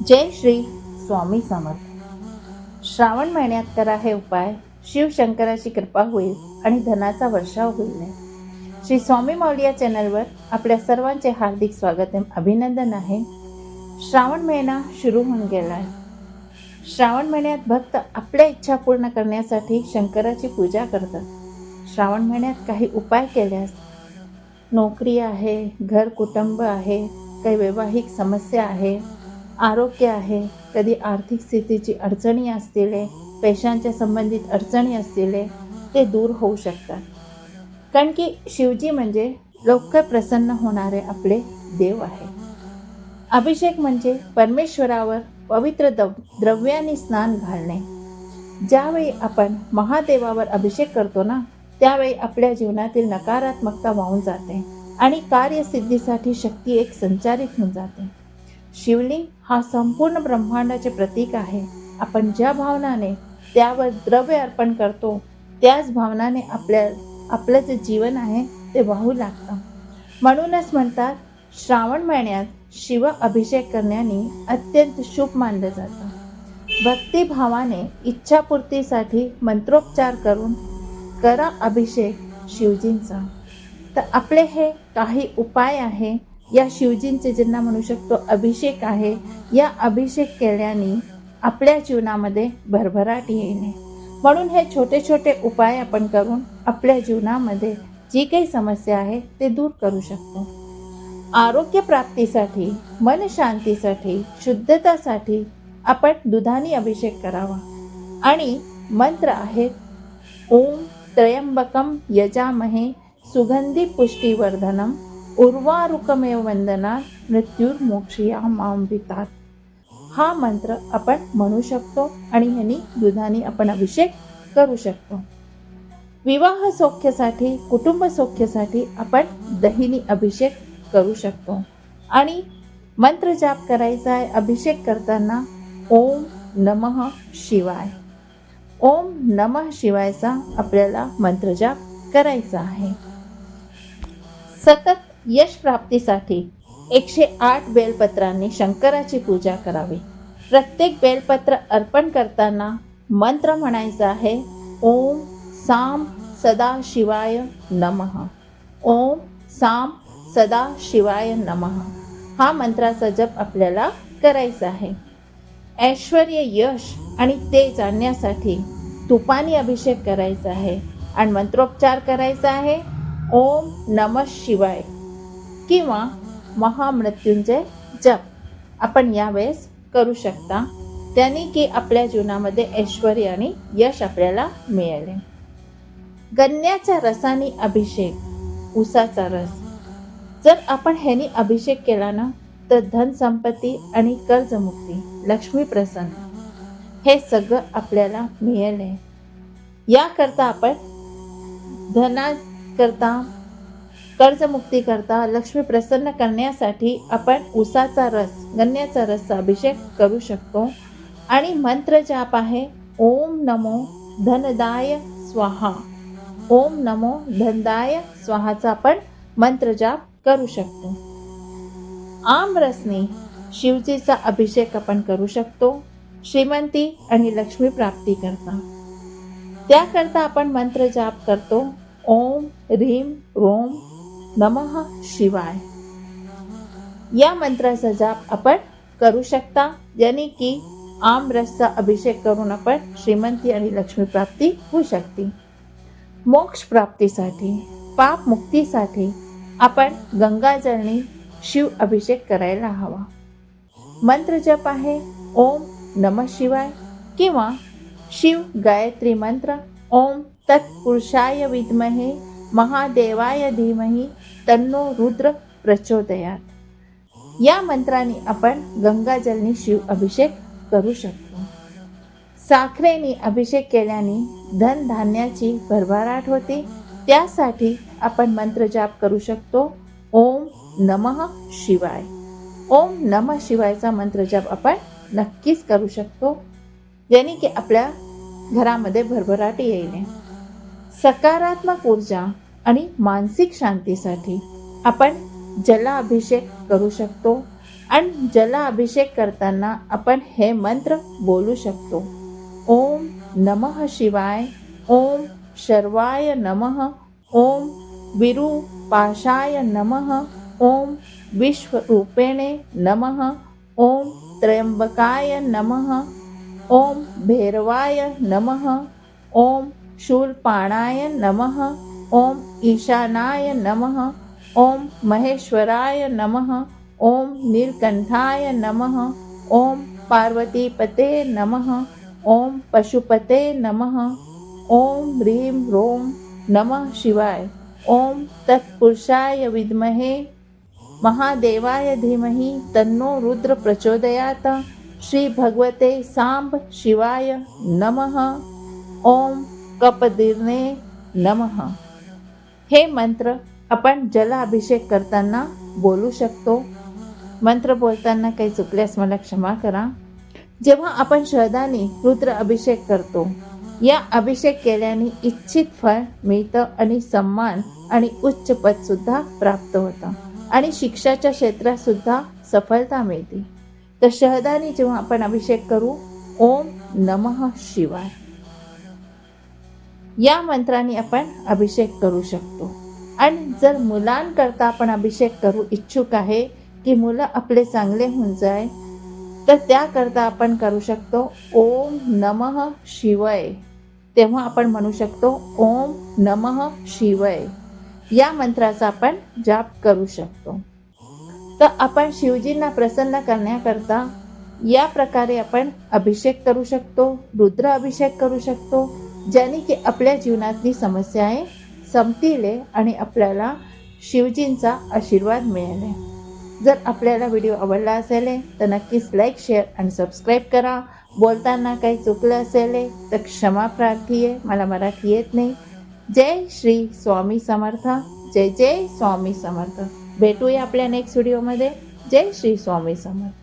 जय श्री स्वामी समर्थ. श्रावण महिन्यात करा हे उपाय. शिवशंकराची कृपा होईल आणि धनाचा वर्षाव होईल श्री स्वामी माऊली या चॅनलवर आपल्या सर्वांचे हार्दिक स्वागत अभिनंदन आहे. श्रावण महिना सुरू होऊन गेला आहे. श्रावण महिन्यात भक्त आपल्या इच्छा पूर्ण करण्यासाठी शंकराची पूजा करतात. श्रावण महिन्यात काही उपाय केल्यास नोकरी आहे घर कुटुंब आहे काही वैवाहिक समस्या आहे आरोग्य आहे कधी आर्थिक स्थितीची अडचणी असतील पैशांच्या संबंधित अडचणी असतील ते दूर होऊ शकतात. कारण की शिवजी म्हणजे लवकर प्रसन्न होणारे आपले देव आहे. अभिषेक म्हणजे परमेश्वरावर पवित्र दव द्रव्याने स्नान घालणे. ज्यावेळी आपण महादेवावर अभिषेक करतो ना त्यावेळी आपल्या जीवनातील नकारात्मकता वाहून जाते आणि कार्यसिद्धीसाठी शक्ती एक संचारित होऊन जाते. शिवलिंग हा संपूर्ण ब्रह्मांडाचे प्रतीक आहे. आपण ज्या भावनाने त्यावर द्रव्य अर्पण करतो त्याच भावनाने आपल्या आपलं जे जीवन आहे ते वाहू लागतं. म्हणूनच म्हणतात श्रावण महिन्यात शिव अभिषेक करण्याने अत्यंत शुभ मानलं जातं. भक्तिभावाने इच्छापूर्तीसाठी मंत्रोपचार करून करा अभिषेक शिवजींचा. तर आपले हे काही उपाय आहे या शिवजींचे ज्यांना म्हणू शकतो अभिषेक आहे या अभिषेक केल्याने आपल्या जीवनामध्ये भरभराट येणे. म्हणून हे छोटे छोटे उपाय आपण करून आपल्या जीवनामध्ये जी काही समस्या आहे ते दूर करू शकतो. आरोग्य प्राप्तीसाठी मन शांतीसाठी शुद्धतासाठी आपण दुधाने अभिषेक करावा. आणि मंत्र आहेत ओम त्रयंबकम यजामहे सुगंधी पुष्टीवर्धनम उर्वारुकमेव वंदना मृत्युर्मोक्षया मांबितात हा मंत्र आपण म्हणू शकतो आणि ह्यानी दुधाने आपण अभिषेक करू शकतो. विवाह सौख्यासाठी कुटुंब सौख्यासाठी आपण दहीनी अभिषेक करू शकतो. आणि मंत्र जाप करायचा आहे अभिषेक करताना ओम नमः शिवाय. ओम नमः शिवायचा आपल्याला मंत्रजाप करायचा आहे. सतत यश प्राप्तीसाठी एकशे आठ बेलपत्रांनी शंकराची पूजा करावी. प्रत्येक बेलपत्र अर्पण करताना मंत्र म्हणायचा आहे ओम साम सदा शिवाय नमः. ओम साम सदा शिवाय नमः. हा मंत्राचा जप आपल्याला करायचा आहे. ऐश्वर यश आणि तेज आणण्यासाठी तुपानी अभिषेक करायचा आहे आणि मंत्रोपचार करायचा आहे ओम नम शिवाय. किंवा महामृत्युंजय जप. आपण यावेळेस करू शकता. त्याने की आपल्या जीवनामध्ये ऐश्वर आणि यश आपल्याला मिळाले. गन्याच्या रसाने अभिषेक उसाचा रस. जर आपण ह्यानी अभिषेक केला ना तर धन संपत्ती आणि कर्जमुक्ती लक्ष्मी प्रसन्न. हे सगळं आपल्याला मिळेल. याकरता आपण धना कर्जमुक्तीकरता कर्जमुक्ती करता लक्ष्मी प्रसन्न करण्यासाठी आपण उसाचा रस गन्याचा रसचा अभिषेक करू शकतो. आणि मंत्र जाप आहे ओम नमो धनदाय स्वाहा. ओम नमो धनदाय स्वाहाचा आपण मंत्र जाप करू शकतो. आमरसने शिवजीचा अभिषेक आपण करू शकतो. श्रीमंती आणि लक्ष्मी प्राप्ती करता. त्याकरता आपण मंत्र जाप करतो. ओम ह्रीम रोम नमः शिवाय. या मंत्राचा जाप आपण करू शकता ज्याने की आमरसचा अभिषेक करून आपण श्रीमंती आणि लक्ष्मी प्राप्ती होऊ शकते. मोक्ष प्राप्तीसाठी पाप मुक्तीसाठी आपण गंगाजळणी शिव अभिषेक करायला हवा. मंत्र जप आहे ओम नम शिवाय किंवा शिव गायत्री मंत्र ओम तत्पुरुषाय विद्महे महादेवाय धीमही तन्नो रुद्र प्रचोदयात. या मंत्राने आपण गंगाजलनी शिव अभिषेक करू शकतो. साखरेने अभिषेक केल्याने धनधान्याची भरभराट होते. त्यासाठी आपण मंत्र जाप करू शकतो. ओम नमः शिवाय. ओम नमः शिवायचा मंत्र जाप आपण नक्कीच करू शकतो. ज्याने की आपल्या घरामध्ये भरभराट येईल. सकारात्मक ऊर्जा आणि मानसिक शांतीसाठी आपण जलाभिषेक करू शकतो. आणि जलाभिषेक करताना आपण हे मंत्र बोलू शकतो. ओम नमः शिवाय ओम शर्वाय नमः ओम विरूपाशाय नमः ओम विश्वरूपेणे नमः ओम त्र्यंबकाय नमः ओम भैरवाय नमः ओम शूलपाणाय नमः ओम ईशानाय नमः ओम महेश्वराय नमः ओम नीलकंठाय नमः ओम पार्वतीपते नमः ओम पशुपते नमः ओम ह्रीं रों नमः शिवाय ओम तत्पुरुषाय विद्महे महादेवाय धीमहि तन्नो रुद्र प्रचोदयात श्री भगवते सांब शिवाय नमः ओम कपदीर्णे नमः। हे मंत्र आपण जलाभिषेक करताना बोलू शकतो. मंत्र बोलताना काही चुकल्यास मला क्षमा करा. जेव्हा आपण शहदाने रुद्र अभिषेक करतो या अभिषेक केल्याने इच्छित फळ मिळतं आणि सन्मान आणि उच्च पदसुद्धा प्राप्त होतं आणि शिक्षाच्या क्षेत्रातसुद्धा सफलता मिळते. तर शहदाने जेव्हा आपण अभिषेक करू ओम नमः शिवाय. या मंत्राने आपण अभिषेक करू शकतो. आणि जर मुलांकरता आपण अभिषेक करू इच्छुक आहे की मुलं आपले चांगले होऊन जाय तर त्याकरता आपण करू शकतो ओम नमः शिवय. तेव्हा आपण म्हणू शकतो ओम नमः शिवय. या मंत्राचा आपण जाप करू शकतो. तर आपण शिवजींना प्रसन्न करण्याकरता या प्रकारे आपण अभिषेक करू शकतो रुद्र अभिषेक करू शकतो ज्याने की आपल्या जीवनातली समस्या आहे संपतील आणि आपल्याला शिवजींचा आशीर्वाद मिळेल जर आपल्याला व्हिडिओ आवडला असेल तर नक्कीच लाईक शेअर आणि सबस्क्राईब करा. बोलताना काही चुकलं असेल तर क्षमा प्रार्थी आहे. मला मराठी येत नाही. जय श्री स्वामी समर्थ. जय जय स्वामी समर्थ. भेटूया आपल्या नेक्स्ट व्हिडिओमध्ये जय श्री स्वामी समर्थ.